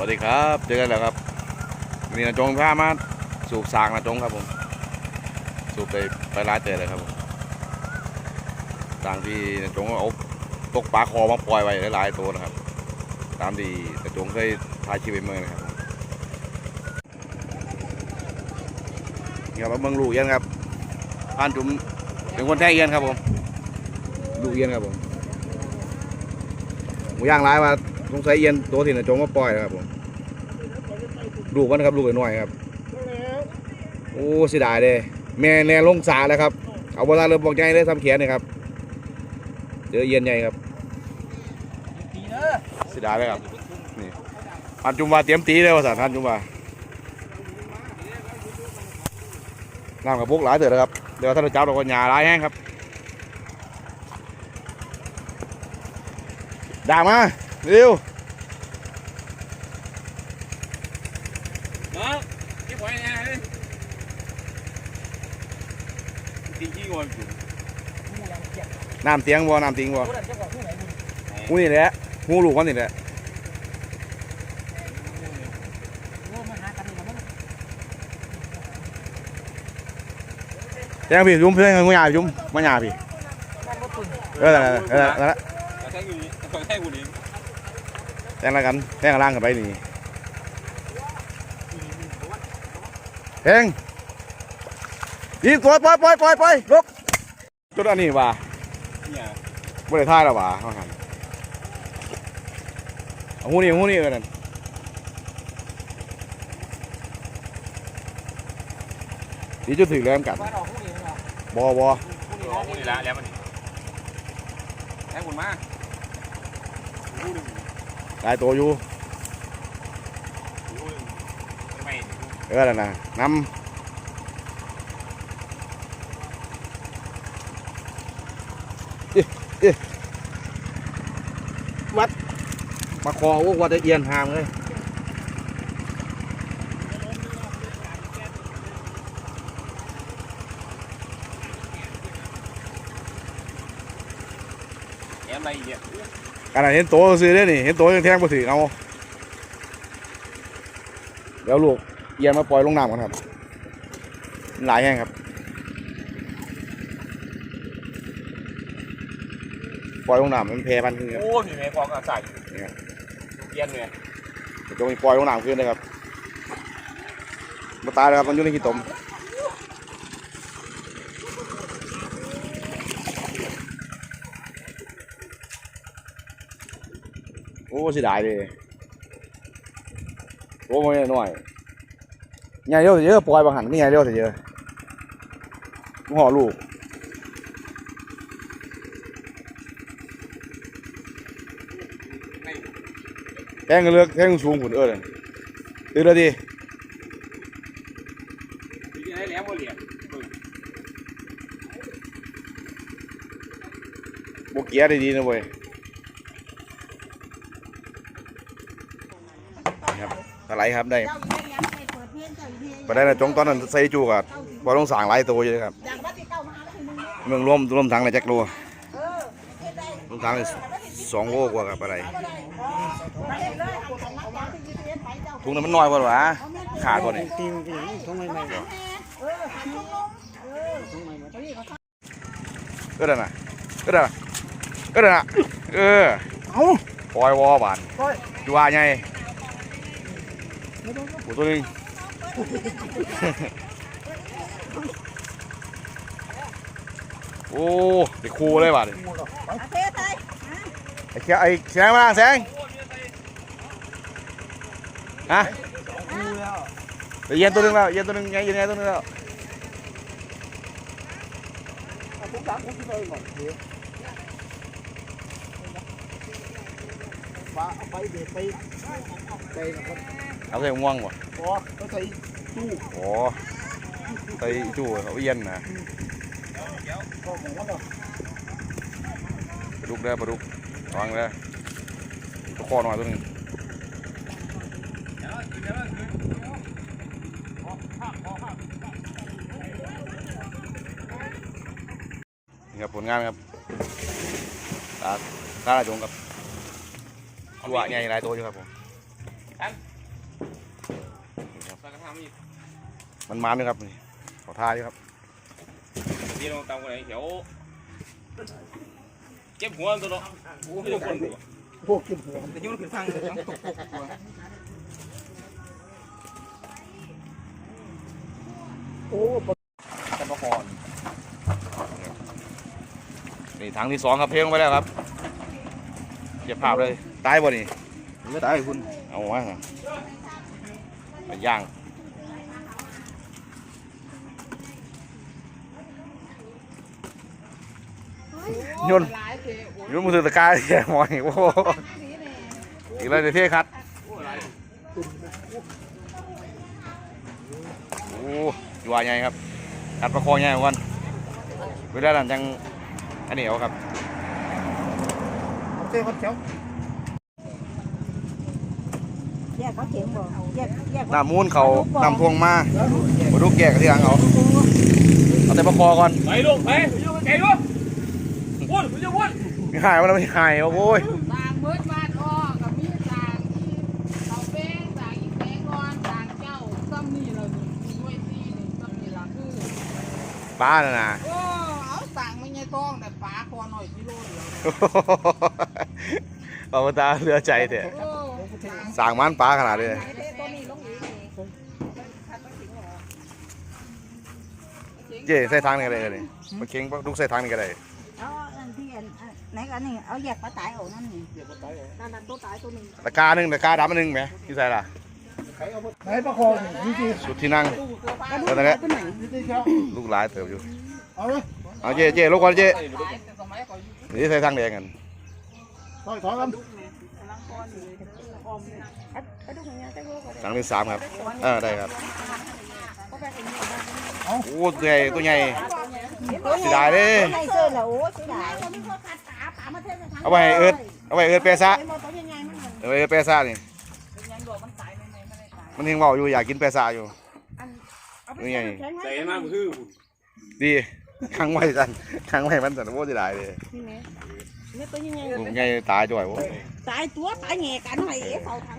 วัสดีครับ เจอกันแล้วครับวันนี่นาจงพามาสูบสางนาจงครับผม สูบไปไปร้านเจอเลยครับผมสางที่นาจงเอาตกปลาคอมาปล่อยไว้หลายๆตัวนะครับ ตามที่นาจงเคยถ่ายคลิปไปเมื่อนะครับนี่ครับเมืองลูกเอียนครับผ่านจุ่มเป็นคนแท้เอียนครับผมลูกเอียนครับผมหมูย่างร้ายว่า สงสัยเอียนตัวที่นาจงมาปล่อยนะครับผมลูกมันครับลูกน้อยครับโอ้เสียดายเลยแม่แนลงสาแล้วครับเอาเวลาเริ่มบอกใหญ่เลยทำเขียนนี่ครับเจอเอียนใหญ่ครับเสียดายเลยครับนี่พันจุมวาเตรียมตีเลยว่าสันพันจุมวาน้ำกับพวกหลายเถื่อะแล้วครับเดี๋ยวท่านเจ้าเราก็หยาหลายแห้งครับด่ามา เร็วมาที่ปล่อยเนี่ยเฮ้ยตีขี้งอนอยู่น้ำเตียงบ่น้ำเตียงบ่หูนี่แหละหูลูกมันนี่แหละแจ้งพี่จุ่มเพื่อนมึงหยาจุ่มมาหยาพี่เออนั่นแหละเออนั่นแหละ แท่งอยู่นี่แท่งอยู่นี่แจ้งแล้วกันแจ้งล่างกันไปนี่แจ้งยิงตัวปล่อยปล่อยปล่อยปล่อยลุกจุดอันนี้ว่าเนี่ยบ่ได้ท่ายแล้วว่าเขาหันเอาหูนี่หูนี่เออนั่นดีจุดถึงแรมกันบอบอรอกูนี่ละแล้วมันแท่งคุณมา ได้ตัวอยู่เออนั่นน่ะน้ำเอิอิวัดมาคอโอ้วัดเอียนหามเลยแอมอะไรอีกเนี่ย ขนาดเห็นตัวซื้อได้นี่เห็นตัวยังแทงมาถือเอาเดี๋ยวลูกเอียนมาปล่อยลงน้ำกันครับ หลายแห้งครับ ปล่อยลงน้ำมันแพร่พันธุ์ขึ้นครับโอ้ยมีแม่ฟองอาศัยเย็นเนี่ยจะมีปล่อยลงน้ำขึ้นเลยครับมาตายแล้วครับมันอยู่ในขี้ตม เสียดายเลยโอ้ไม่หน่อยใหญ่เร็วเยอะปล่อยบางหันนี่ใหญ่เร็วเยอะห่อลูกแทงกันเลือกแทงสูงหุ่นเออเลยตื่นแล้วดิมีอะไรแล้วโมเหลียบกเกียร์ได้ดีนะเว้ยนี่ครับ อะไรครับได้เจ้าอยู่ในนั้นไปเปิดเพลงเจ้าอยู่ที่ไปได้นะจงตอนนั้นใส่จูกับบอลต้องสางหลายตัวอยู่เลยครับจากวัดที่เก้ามาแล้วทีนึงเมืองร่วมร่วมทั้งในแจ็คโลเออเฮ็ดได้ร่วมทั้งในสองโลกว่าครับอะไรก็ได้มาเล่นเลยเอาของนักจากที่ยืนไปเจ้าทุงนั้นมันน้อยกว่าหรอขาดกว่านี่ตีนตีนทำไมไม่บอกเออหาชมรมเออทำไมไม่ตอนนี้เขาก็ได้นะก็ได้นะก็ได้นะเออเอาปล่อยวอบานจูว่าไง โอ้ตัวนึงโอ้เด็กครูเลยบาดนี่อาเทไทยไอ้แค่ไอ้แสงมาแสงฮะเดี๋ยวเย็นตัวนึงแล้วเย็นตัวนึงไงเย็นไงตัวนึงแล้วไปไปเดี๋ยวไปไปนะครับ เอาใส่ม่วงบ่อ๋อเขาใส่ตู้โอ้ใส่จู่เขาเย็นนะก็ของว่าเนาะปลาดุกเด้อปลาดุกระวังเด้อตัวคอหน่อยตัวหนึงนี่ครับผลงานครับตาตาจงครับตัวใหญ่หลายตัวอยู่ครับผมสังกะทำอีก มันมาเลยครับนี่ขอทายครับนี่ลงตามกันไหนเขียวเก็บหัวตัวเนาะโอ้ยคนหัวพวกกินหัวแต่ยุ่งขึ้นฟังเลยต้องตกปกกลัวโอ้แต่ประคอนนี่ถังที่สองครับเพลงไปแล้วครับเก็บภาพเลยตายบ่นี่ไม่ได้คุณเอาวะไปย่าง โยนโยนมือถือตะกร้ารแย่หมอยโอ้โหอีกแล้วเดี๋ยวเท่ครับโอ้ยว่าไงครับกัดประคองไงวันเวลานั้นจังอันนี้เอาครับเจ้าเจ้าแยกเขาเข็งบ่แยกแยกน้ำมูลเขานำทวงมาบรุกแกะกันที่หลังเอาเอาแต่ประคอก่อน ไปลูกไปไก่ลูก วุ่นคุณจะวุ่นไม่หายมันไม่หายโอ้ยต่างเบิดบ้านอ้อกับมีต่างที่เขาแป้งต่างอีแป้งงอนต่างเจ้าซ้ำนี่เลยนี่ด้วยซีนี่ซ้ำนี่ละคือป้าน่ะนะโอ้เอาต่างไม่ใช่ต้องแต่ปลาคอหน่อยกิโลเดียวเอาตาเรือใจเถอะโอ้สร้างมันป้าขนาดนี้ไอ้เท่ตัวนี้ลงอีกนี่เจ๊ใส่ทางนี่ก็ได้เลยมาเก่งลูกใส่ทางนี่ก็ได้เอาอั นที่อันอันไหนกันนี่เอาแยกปลาตายออกนั่นนี่นั่นนั่นตัวตายตัวนึงตะกร้าหนึ่งตะกร้าดำอันหนึ่งไหมที่ใส่ล่ะไหนประคองนี่ดีสุดที่นั่งกระดูเอกอนั่นแหละตัวไหนดีดีเจ้าลูกหลายเติบอยู่ เอาเลยเอาเจ๊เจ๊ลูกก่อนเจ๊หลายแต่สมัยก่อนนี่ใส่ทางแดงกันถอยถอยกันกระดูกเนี่ยจะรู้ก็ได้ทางที่สามครับ เออได้ครับก็ไปถึงโอ้ตัวใหญ่ตัวใหญ่เสียดายเด้ ใหญ่เสื้อแล้วโอ้เสียดาย เอาไปให้เอิร์ดเอาไปให้เอิร์ดเปซ่าไอ้หมดตัวใหญ่ๆมันเหมือนเอาไปเอิร์ดเปซ่านี่ยังดอกมันตายไม่ไม่ไม่ได้ตายมันยังบอกอยู่อยากกินเปซ่าอยู่เอาไปใส่แข็งไว้ใส่มากคือดีขังไว้สันขังไว้มันสันโว้จะได้เลยนี่แม่เนี่ยตัวใหญ่ผมไงตายจ่อยโว้ยๆตายตัวตายแง่กันหน่อยเอ๋เฝ้าถัง